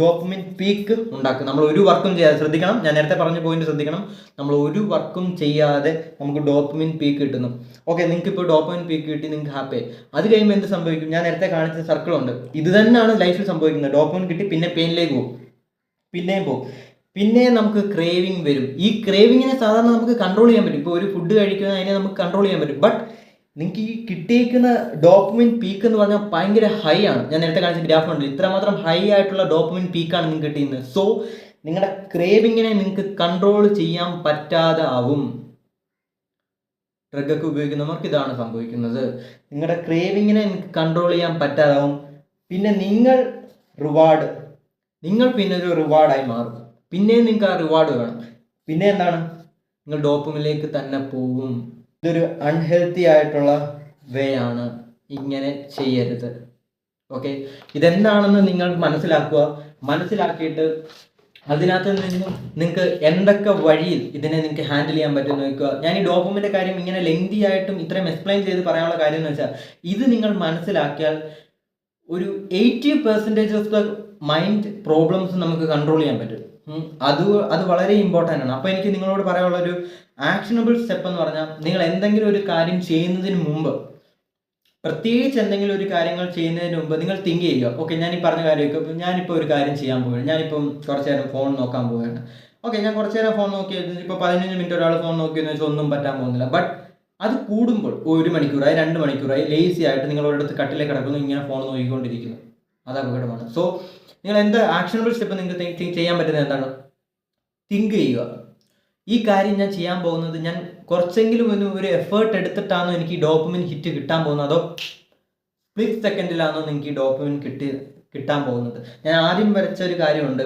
A: ഡോപ്പമിൻ പീക്ക് ഉണ്ടാക്കും. നമ്മൾ ഒരു വർക്കും ചെയ്യാതെ ശ്രദ്ധിക്കണം. ഞാൻ നേരത്തെ പറഞ്ഞ പോയിന്റ് ശ്രദ്ധിക്കണം. നമ്മൾ ഒരു വർക്കും ചെയ്യാതെ നമുക്ക് ഡോപ്പമിൻ പീക്ക് കിട്ടുന്നു. ഓക്കെ നിങ്ങൾക്ക് ഇപ്പോൾ ഡോപ്പമിൻ പീക്ക് കിട്ടി നിങ്ങൾക്ക് ഹാപ്പി അത് കഴിയുമ്പോൾ എന്ത് സംഭവിക്കും? ഞാൻ നേരത്തെ കാണിച്ച സർക്കിൾ ഉണ്ട്. ഇത് തന്നെയാണ് ലൈഫിൽ സംഭവിക്കുന്നത്. ഡോപ്പമിൻ കിട്ടി പിന്നെ പെയിനിലേക്ക് പോകും. പിന്നെയും പോകും. പിന്നെ നമുക്ക് ക്രേവിങ് വരും. ഈ ക്രേവിങ്ങിനെ സാധാരണ നമുക്ക് കൺട്രോൾ ചെയ്യാൻ പറ്റും. ഇപ്പോൾ ഒരു ഫുഡ് കഴിക്കുന്ന അതിനെ നമുക്ക് കൺട്രോൾ ചെയ്യാൻ പറ്റും. ബട്ട് നിങ്ങൾക്ക് ഈ കിട്ടിയിരിക്കുന്ന ഡോപ്പമിൻ പീക്ക് എന്ന് പറഞ്ഞാൽ ഭയങ്കര ഹൈ ആണ്. ഞാൻ നേരത്തെ കാണിച്ച ഗ്രാഫ് ഉണ്ട് ഇത്രമാത്രം ഹൈ ആയിട്ടുള്ള ഡോപ്പമിൻ പീക്കാണ് നിങ്ങൾക്ക് കിട്ടിയിരുന്നത്. സോ നിങ്ങളുടെ ക്രേവിങ്ങിനെ നിങ്ങൾക്ക് കൺട്രോൾ ചെയ്യാൻ പറ്റാതെ ആവും. ഡ്രഗൊക്കെ ഉപയോഗിക്കുന്നവർക്ക് ഇതാണ് സംഭവിക്കുന്നത്. നിങ്ങളുടെ ക്രേവിങ്ങിനെ നിങ്ങൾക്ക് കൺട്രോൾ ചെയ്യാൻ പറ്റാതാവും പിന്നെ നിങ്ങൾ റിവാർഡ് നിങ്ങൾ പിന്നെ ഒരു റിവാർഡായി മാറും. പിന്നെയും നിങ്ങൾക്ക് ആ റിവാർഡ് വേണം. പിന്നെ എന്താണ്? നിങ്ങൾ ഡോപ്പമിലേക്ക് തന്നെ പോകും. ഇതൊരു അൺഹെൽത്തി ആയിട്ടുള്ള വേ ആണ്. ഇങ്ങനെ ചെയ്യരുത്. ഓക്കെ ഇതെന്താണെന്ന് നിങ്ങൾ മനസ്സിലാക്കുക. മനസ്സിലാക്കിയിട്ട് അതിനകത്ത് നിന്നും നിങ്ങൾക്ക് എന്തൊക്കെ വഴിയിൽ ഇതിനെ നിങ്ങൾക്ക് ഹാൻഡിൽ ചെയ്യാൻ പറ്റും നോക്കുക ഞാൻ ഈ ഡോക്യുമെന്റ് കാര്യം ഇങ്ങനെ ലെങ്തി ആയിട്ടും ഇത്രയും എക്സ്പ്ലെയിൻ ചെയ്ത് പറയാനുള്ള കാര്യം എന്ന് വെച്ചാൽ ഇത് നിങ്ങൾ മനസ്സിലാക്കിയാൽ ഒരു eighty percentage of the mind problems നമുക്ക് കൺട്രോൾ ചെയ്യാൻ പറ്റും. അത് അത് വളരെ ഇമ്പോർട്ടന്റ് ആണ്. അപ്പോൾ എനിക്ക് നിങ്ങളോട് പറയാനുള്ള ഒരു ആക്ഷനബിൾ സ്റ്റെപ്പ് എന്ന് പറഞ്ഞാൽ നിങ്ങൾ എന്തെങ്കിലും ഒരു കാര്യം ചെയ്യുന്നതിന് മുമ്പ് പ്രത്യേകിച്ച് എന്തെങ്കിലും ഒരു കാര്യങ്ങൾ ചെയ്യുന്നതിന് മുമ്പ് നിങ്ങൾ തിങ്ക് ചെയ്യുക. ഓക്കെ ഞാൻ ഈ പറഞ്ഞ കാര്യമൊക്കെ ഞാനിപ്പോൾ ഒരു കാര്യം ചെയ്യാൻ പോവുകയാണ്. ഞാനിപ്പം കുറച്ച് നേരം ഫോൺ നോക്കാൻ പോവുകയാണ്. ഓക്കെ ഞാൻ കുറച്ച് നേരം ഫോൺ നോക്കി ഇപ്പോൾ പതിനഞ്ച് മിനിറ്റ് ഒരാൾ ഫോൺ നോക്കിയെന്ന് വെച്ചാൽ ഒന്നും പറ്റാൻ പോകുന്നില്ല. ബട്ട് അത് കൂടുമ്പോൾ ഒരു മണിക്കൂറായി രണ്ട് മണിക്കൂറായി ലേസി ആയിട്ട് നിങ്ങൾ കട്ടിലേക്ക് കിടക്കുന്നു ഇങ്ങനെ ഫോൺ നോക്കിക്കൊണ്ടിരിക്കുന്നു. അത് അപകടമാണ്. സോ നിങ്ങൾ എന്ത് ആക്ഷനബിൾ സ്റ്റെപ്പ് നിങ്ങൾക്ക് ചെയ്യാൻ പറ്റുന്നത് എന്താണ്? തിങ്ക് ചെയ്യുക. ഈ കാര്യം ഞാൻ ചെയ്യാൻ പോകുന്നത് ഞാൻ കുറച്ചെങ്കിലും ഒന്ന് ഒരു എഫേർട്ട് എടുത്തിട്ടാണോ എനിക്ക് ഈ ഹിറ്റ് കിട്ടാൻ പോകുന്നത്? അതോ സ്പ്ലിറ്റ് സെക്കൻഡിലാണോ നിങ്ങൾക്ക് ഈ ഡോക്യുമെന്റ് കിട്ടി കിട്ടാൻ പോകുന്നത്? ഞാൻ ആദ്യം വരച്ച ഒരു കാര്യമുണ്ട്.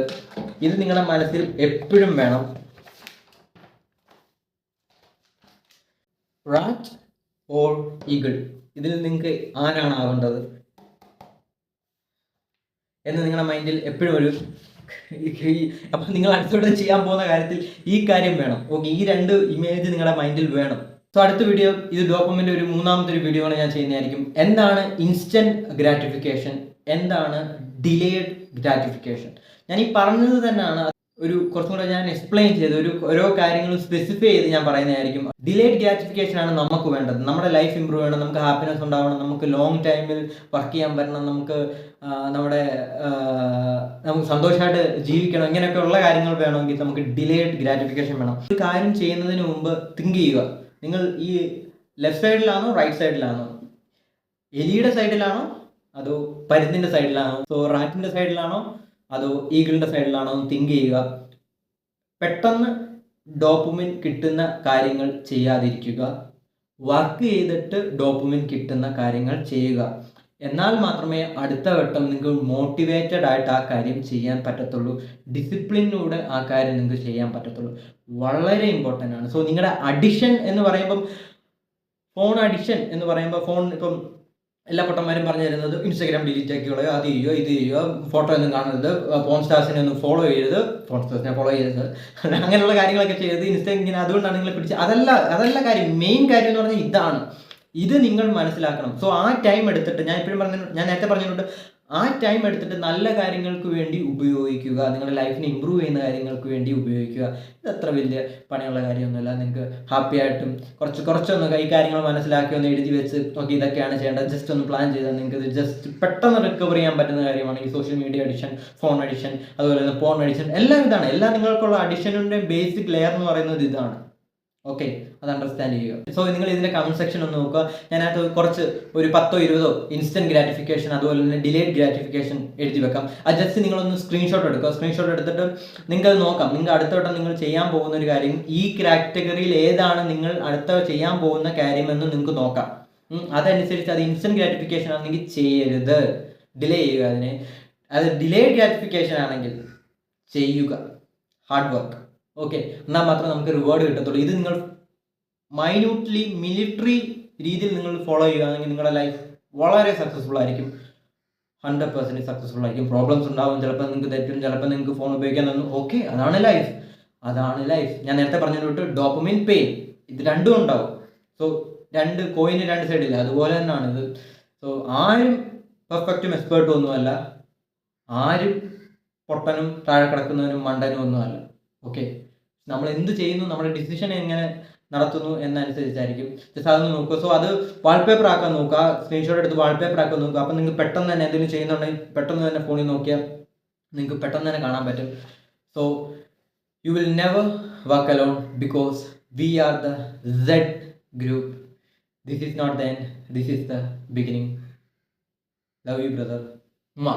A: ഇത് നിങ്ങളുടെ മനസ്സിൽ എപ്പോഴും വേണം. റാറ്റ് ഓർ ഈഗിൾ ഇതിൽ നിങ്ങൾക്ക് ആരാണ് ആവേണ്ടത്? എന്ന് നിങ്ങളുടെ മൈൻഡിൽ എപ്പോഴും ഒരു അപ്പം നിങ്ങൾ അടുത്തോടെ ചെയ്യാൻ പോകുന്ന കാര്യത്തിൽ ഈ കാര്യം വേണം. ഓക്കെ ഈ രണ്ട് ഇമേജ് നിങ്ങളുടെ മൈൻഡിൽ വേണം. സോ അടുത്ത വീഡിയോ ഇത് ഡോപ്പമിന്റെ ഒരു മൂന്നാമത്തെ ഒരു വീഡിയോ ആണ് ഞാൻ ചെയ്യുന്നതായിരിക്കും. എന്താണ് ഇൻസ്റ്റന്റ് ഗ്രാറ്റിഫിക്കേഷൻ എന്താണ് ഡിലേഡ് ഗ്രാറ്റിഫിക്കേഷൻ ഞാൻ ഈ പറഞ്ഞത് തന്നെയാണ് ഒരു കുറച്ചും കൂടെ ഞാൻ എക്സ്പ്ലെയിൻ ചെയ്ത് ഒരു ഓരോ കാര്യങ്ങളും സ്പെസിഫൈ ചെയ്ത് ഞാൻ പറയുന്നതായിരിക്കും. ഡിലേഡ് ഗ്രാറ്റിഫിക്കേഷൻ ആണ് നമുക്ക് വേണ്ടത്. നമ്മുടെ ലൈഫ് ഇമ്പ്രൂവ് ചെയ്യണം നമുക്ക് ഹാപ്പിനെസ് ഉണ്ടാവണം നമുക്ക് ലോങ് ടൈമിൽ വർക്ക് ചെയ്യാൻ പറ്റണം നമുക്ക് നമ്മുടെ നമുക്ക് സന്തോഷമായിട്ട് ജീവിക്കണം ഇങ്ങനെയൊക്കെ ഉള്ള കാര്യങ്ങൾ വേണമെങ്കിൽ നമുക്ക് ഡിലേഡ് ഗ്രാറ്റിഫിക്കേഷൻ വേണം. ഒരു കാര്യം ചെയ്യുന്നതിന് മുമ്പ് തിങ്ക് ചെയ്യുക. നിങ്ങൾ ഈ ലെഫ്റ്റ് സൈഡിലാണോ റൈറ്റ് സൈഡിലാണോ എലിയുടെ സൈഡിലാണോ അതോ പരുത്തിന്റെ സൈഡിലാണോ സോ റാറ്റിന്റെ സൈഡിലാണോ അതോ ഈഗിളിന്റെ സൈഡിലാണോ എന്ന് തിങ്ക് ചെയ്യുക. പെട്ടെന്ന് ഡോപ്പുമിൻ കിട്ടുന്ന കാര്യങ്ങൾ ചെയ്യാതിരിക്കുക. വർക്ക് ചെയ്തിട്ട് ഡോപ്പുമിൻ കിട്ടുന്ന കാര്യങ്ങൾ ചെയ്യുക. എന്നാൽ മാത്രമേ അടുത്ത ഘട്ടം നിങ്ങൾക്ക് മോട്ടിവേറ്റഡ് ആയിട്ട് ആ കാര്യം ചെയ്യാൻ പറ്റത്തുള്ളൂ. ഡിസിപ്ലിനിലൂടെ ആ കാര്യം നിങ്ങൾക്ക് ചെയ്യാൻ പറ്റത്തുള്ളൂ. വളരെ ഇമ്പോർട്ടന്റ് ആണ്. സോ നിങ്ങളുടെ അഡിഷൻ എന്ന് പറയുമ്പം ഫോൺ അഡിഷൻ എന്ന് പറയുമ്പോൾ ഫോൺ ഇപ്പം എല്ലാ പൊട്ടന്മാരും പറഞ്ഞു തരുന്നത് ഇൻസ്റ്റാഗ്രാം ഡിലീറ്റ് ആക്കിയോളൂ അത് ചെയ്യുക ഇത് ചെയ്യുക ഫോട്ടോ ഒന്നും കാണരുത് ഫോൺ സ്റ്റാർസിനെ ഒന്നും ഫോളോ ചെയ്യരുത്. ഫോൺ സ്റ്റാർസിനെ ഫോളോ ചെയ്യരുത്. അങ്ങനെയുള്ള കാര്യങ്ങളൊക്കെ ചെയ്ത് ഇൻസ്റ്റാഗ്രാം ഇങ്ങനെ അതുകൊണ്ടാണ് നിങ്ങളെ പിടിച്ച് അതല്ല അതല്ല കാര്യം. മെയിൻ കാര്യം എന്ന് പറഞ്ഞാൽ ഇതാണ്. ഇത് നിങ്ങൾ മനസ്സിലാക്കണം. സോ ആ ടൈം എടുത്തിട്ട് ഞാൻ ഇപ്പോഴും പറഞ്ഞു ഞാൻ നേരത്തെ പറഞ്ഞിട്ടുണ്ട് ആ ടൈം എടുത്തിട്ട് നല്ല കാര്യങ്ങൾക്ക് വേണ്ടി ഉപയോഗിക്കുക നിങ്ങളുടെ ലൈഫിനെ ഇമ്പ്രൂവ് ചെയ്യുന്ന കാര്യങ്ങൾക്ക് വേണ്ടി ഉപയോഗിക്കുക. ഇത് അത്ര വലിയ പണിയുള്ള കാര്യമൊന്നുമില്ല. നിങ്ങൾക്ക് ഹാപ്പി ആയിട്ടും കുറച്ച് കുറച്ചൊന്ന് ഈ കാര്യങ്ങൾ മനസ്സിലാക്കി ഒന്ന് എഴുതി വെച്ച് ഓക്കെ ഇതൊക്കെയാണ് ചെയ്യേണ്ടത്. ജസ്റ്റ് ഒന്ന് പ്ലാൻ ചെയ്താൽ നിങ്ങൾക്ക് ഇത് ജസ്റ്റ് പെട്ടെന്ന് റിക്കവർ ചെയ്യാൻ പറ്റുന്ന കാര്യമാണ്. ഈ social media addiction phone addiction അതുപോലെ തന്നെ ഫോൺ അഡിഷൻ എല്ലാം ഇതാണ്. എല്ലാ നിങ്ങൾക്കുള്ള അഡിഷനുടെ ബേസിക് ലെയർ എന്ന് പറയുന്നത് ഇതാണ്. ഓക്കെ അത് അണ്ടർസ്റ്റാൻഡ് ചെയ്യുക. സോ നിങ്ങൾ ഇതിന്റെ കമന്റ് സെക്ഷൻ ഒന്ന് നോക്കുക. ഞാനത് കുറച്ച് ഒരു പത്തോ ഇരുപതോ ഇൻസ്റ്റന്റ് ഗ്രാറ്റിഫിക്കേഷൻ അതുപോലെ തന്നെ ഡിലേഡ് ഗ്രാറ്റിഫിക്കേഷൻ എഴുതി വെക്കാം. അത് ജസ്റ്റ് നിങ്ങളൊന്ന് സ്ക്രീൻഷോട്ട് എടുക്കുക. സ്ക്രീൻഷോട്ട് എടുത്തിട്ട് നിങ്ങൾക്ക് അത് നോക്കാം. നിങ്ങൾ അടുത്ത വട്ടം നിങ്ങൾ ചെയ്യാൻ പോകുന്ന ഒരു കാര്യം ഈ കാറ്റഗറിയിൽ ഏതാണ് നിങ്ങൾ അടുത്ത ചെയ്യാൻ പോകുന്ന കാര്യമെന്ന് നിങ്ങൾക്ക് നോക്കാം. അതനുസരിച്ച് അത് ഇൻസ്റ്റന്റ് ഗ്രാറ്റിഫിക്കേഷൻ ആണെങ്കിൽ ചെയ്യരുത്. ഡിലേ ചെയ്യുക അതിനെ. അത് ഡിലേഡ് ഗ്രാറ്റിഫിക്കേഷൻ ആണെങ്കിൽ ചെയ്യുക. ഹാർഡ് വർക്ക് ഓക്കെ എന്നാൽ മാത്രമേ നമുക്ക് റിവാർഡ് കിട്ടത്തുള്ളൂ. ഇത് നിങ്ങൾ മൈന്യൂട്ട്ലി മിലിറ്ററി രീതിയിൽ നിങ്ങൾ ഫോളോ ചെയ്യുകയാണെങ്കിൽ നിങ്ങളുടെ ലൈഫ് വളരെ സക്സസ്ഫുൾ ആയിരിക്കും. ഹൺഡ്രഡ് പെർസെന്റ് സക്സസ്ഫുൾ ആയിരിക്കും. പ്രോബ്ലംസ് ഉണ്ടാവും. ചിലപ്പോൾ നിങ്ങൾക്ക് തെറ്റും ചിലപ്പോൾ നിങ്ങൾക്ക് ഫോൺ ഉപയോഗിക്കാൻ തന്നു. ഓക്കെ അതാണ് ലൈഫ് അതാണ് ലൈഫ് ഞാൻ നേരത്തെ പറഞ്ഞു തൊട്ട് ഡോപ്പമിൻ പെയിൻ ഇത് രണ്ടും ഉണ്ടാവും. സോ രണ്ട് കോയിന് രണ്ട് സൈഡില്ല അതുപോലെ തന്നെയാണ് ഇത്. സോ ആരും പെർഫെക്റ്റും എക്സ്പേർട്ടും ഒന്നുമല്ല. ആരും പൊട്ടനും താഴെ കിടക്കുന്നവനും മണ്ടനും ഒന്നുമല്ല. ഓക്കെ നമ്മൾ എന്ത് ചെയ്യുന്നു നമ്മുടെ ഡിസിഷൻ എങ്ങനെ നടത്തുന്നു എന്നനുസരിച്ചായിരിക്കും. ജസ്റ്റ് അതൊന്ന് നോക്കുക. സോ അത് വാൾപേപ്പർ ആക്കാൻ നോക്കുക. സ്ക്രീൻഷോട്ട് എടുത്ത് വാൾപേപ്പർ ആക്കാൻ നോക്കുക. അപ്പം നിങ്ങൾക്ക് പെട്ടെന്ന് തന്നെ എന്തെങ്കിലും ചെയ്യുന്നുണ്ടെങ്കിൽ പെട്ടെന്ന് തന്നെ ഫോണിൽ നോക്കിയാൽ നിങ്ങൾക്ക് പെട്ടെന്ന് തന്നെ കാണാൻ പറ്റും. So you will never work alone because we are the Z group this is not the end this is the beginning love you brother മാ